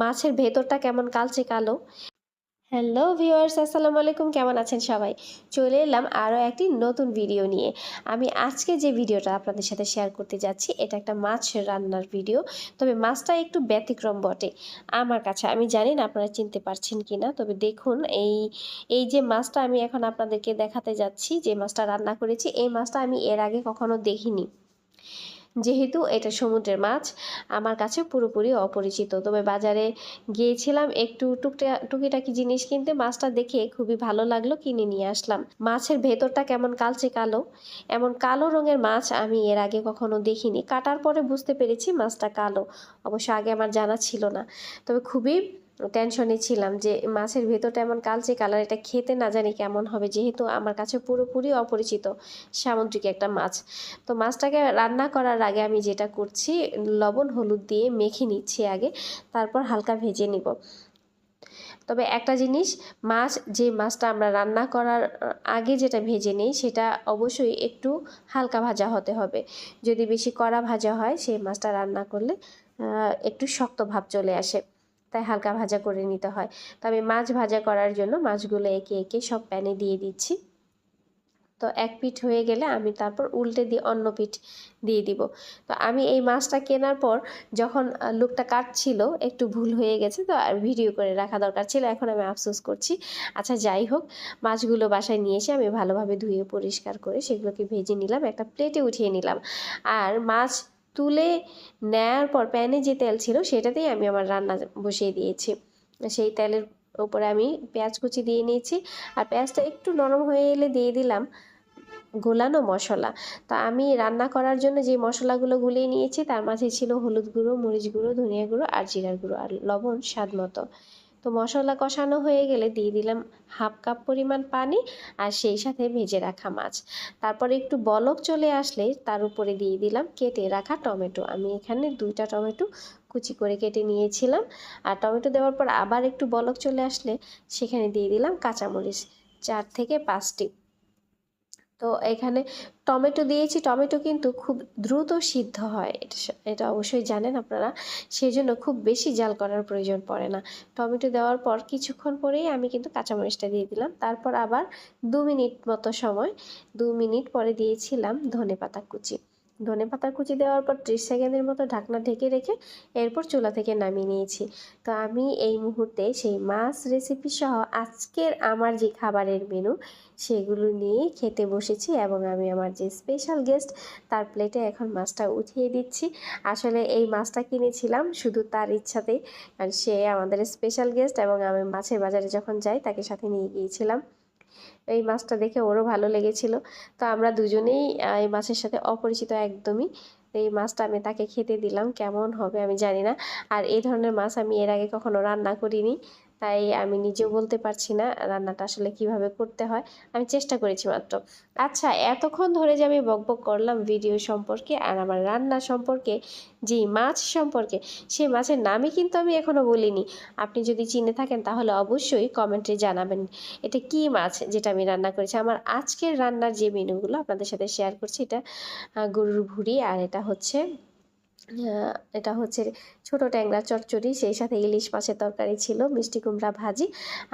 মাছের ভেতরটা কেমন কালচে কালো? হ্যালো ভিউয়ার্স আসসালামু আলাইকুম, কেমন আছেন সবাই? চলে এলাম আরও একটি নতুন ভিডিও নিয়ে। আমি আজকে যে ভিডিওটা আপনাদের সাথে শেয়ার করতে যাচ্ছি, এটা একটা মাছ রান্নার ভিডিও তবে মাছটা একটু ব্যতিক্রম বটে। আমার কাছে, আমি জানি না আপনারা চিনতে পারছেন কি না তবে দেখুন, এই এই যে মাছটা আমি এখন আপনাদেরকে দেখাতে যাচ্ছি, যে মাছটা রান্না করেছি, এই মাছটা আমি এর আগে কখনো দেখিনি। যেহেতু এটা সমুদ্রের মাছ, আমার কাছে পুরোপুরি অপরিচিত। তবে বাজারে গিয়েছিলাম, একটু টুকটা, টুকিটাকি জিনিস কিনতে। মাছটা দেখে খুবই ভালো লাগল, কিনে নিয়ে আসলাম। মাছের ভেতরটা কেমন কালচে কালো? এমন কালো রঙের মাছ আমি এর আগে কখনো দেখিনি। কাটার পরে বুঝতে পেরেছি মাছটা কালো। অবশ্য আগে আমার জানা ছিল না। তবে খুবই টেনশনে ছিলাম যে মাছের ভেতরটা এমন কালচে কালার এটা খেতে না জানি কেমন হবে। যেহেতু আমার কাছে পুরোপুরি অপরিচিত সামুদ্রিক একটা মাছ। তো মাছটাকে রান্না করার আগে আমি যেটা করছি, লবণ, হলুদ দিয়ে মেখে নিচ্ছি আগে, তারপর হালকা ভেজে নিব। তবে একটা জিনিস, মাছ, যে মাছটা আমরা রান্না করার আগে যেটা ভেজে নিই, সেটা অবশ্যই একটু হালকা ভাজা হতে হবে। যদি বেশি কড়া ভাজা হয়, সেই মাছটা রান্না করলে একটু শক্ত ভাব চলে আসে। তাই হালকা ভাজা করে নিতে হয়। তবে মাছ ভাজা করার জন্য মাছগুলো একে একে সব প্যানে দিয়ে দিচ্ছি। তো এক পিঠ হয়ে গেলে আমি তারপর উল্টে দিয়ে অন্য পিঠ দিয়ে দিব। তো আমি এই মাছটা কেনার পর যখন লুকটা কাটছিল, একটু ভুল হয়ে গেছে, তো আর ভিডিও করে রাখা দরকার ছিল, এখন আমি আফসোস করছি। আচ্ছা যাই হোক, মাছগুলো বাসায় নিয়ে এসে আমি ভালোভাবে ধুয়ে পরিষ্কার করে সেগুলোকে ভেজে নিলাম, একটা প্লেটে উঠিয়ে নিলাম। আর মাছ তুলে নেয়ার পর প্যানে যে তেল ছিল সেটাতেই আমি আমার রান্না বসিয়ে দিয়েছি। সেই তেলের উপরে আমি পেঁয়াজ কুচি দিয়ে নিয়েছি। আর পেঁয়াজটা একটু নরম হয়ে এলে দিয়ে দিলাম গোলানো মশলা। তা আমি রান্না করার জন্য যে মশলাগুলো গুলিয়ে নিয়েছি তার মাঝে ছিল হলুদ গুঁড়ো, মরিচ গুঁড়ো, ধনিয়া গুঁড়ো আর জিরার গুঁড়ো আর লবণ স্বাদ মতো। তো মশলা কষানো হয়ে গেলে দিয়ে দিলাম হাফ কাপ পরিমাণ পানি আর সেই সাথে ভেজে রাখা মাছ। তারপরে একটু বলক চলে আসলে তার উপরে দিয়ে দিলাম কেটে রাখা টমেটো। আমি এখানে দুইটা টমেটো কুচি করে কেটে নিয়েছিলাম আর টমেটো দেওয়ার পর আবার একটু বলক চলে আসলে সেখানে দিয়ে দিলাম কাঁচামরিচ, চার থেকে পাঁচটি। তো এখানে টমেটো দিয়েছি, টমেটো কিন্তু খুব দ্রুত সিদ্ধ হয়। এটা এটা অবশ্যই জানেন আপনারা। সেই জন্য খুব বেশি জাল করার প্রয়োজন পড়ে না। টমেটো দেওয়ার পর কিছুক্ষণ পরেই আমি কিন্তু কাঁচামরিচটা দিয়ে দিলাম। তারপর আবার দু মিনিট মতো সময়, দু মিনিট পরে দিয়েছিলাম ধনে পাতা কুচি। ধনে পাতার কুচি দেওয়ার পর ত্রিশ সেকেন্ডের মতো ঢাকনা ঢেকে রেখে এরপর চুলা থেকে নামিয়ে নিয়েছি। তো আমি এই মুহূর্তে সেই মাছ রেসিপি সহ আজকের আমার যে খাবারের মেনু সেগুলো নিয়ে খেতে বসেছি এবং আমি আমার যে স্পেশাল গেস্ট তার প্লেটে এখন মাছটা উঠিয়ে দিচ্ছি। আসলে এই মাছটা কিনেছিলাম শুধু তার ইচ্ছাতেই কারণ সে আমাদের স্পেশাল গেস্ট এবং আমি মাছের বাজারে যখন যাই, তাকে সাথে নিয়ে গিয়েছিলাম। এই মাছটা দেখে ওরও ভালো লেগেছিল। তো আমরা দুজনেই এই মাছের সাথে অপরিচিত একদমই। এই মাছটা আমি তাকে খেতে দিলাম, কেমন হবে আমি জানি না। আর এই ধরনের মাছ আমি এর আগে কখনো রান্না করিনি। তাই আমি নিজেও বলতে পারছি না রান্নাটা আসলে কীভাবে করতে হয়। আমি চেষ্টা করেছি মাত্র। আচ্ছা এতক্ষণ ধরে যে আমি বকবক করলাম ভিডিও সম্পর্কে আর আমার রান্না সম্পর্কে, যে মাছ সম্পর্কে, সেই মাছের নামই কিন্তু আমি এখনও বলিনি। আপনি যদি চিনে থাকেন তাহলে অবশ্যই কমেন্টে জানাবেন এটা কি মাছ যেটা আমি রান্না করেছি। আমার আজকের রান্নার যে মেনুগুলো আপনাদের সাথে শেয়ার করছি এটা গরুর ভুড়ি আর এটা হচ্ছে এটা হচ্ছে ছোট ট্যাংরা চচ্চড়ি, সেই সাথে ইলিশ মাছের তরকারি ছিল, মিষ্টি কুমড়া ভাজি,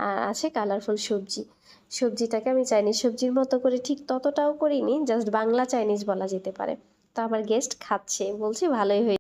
আর আছে কালারফুল সবজি। সবজিটাকে আমি চাইনিজ সবজির মতো করে ঠিক ততটাও করিনি জাস্ট বাংলা চাইনিজ বলা যেতে পারে। তো আমার গেস্ট খাচ্ছে, বলছি ভালোই হয়েছে।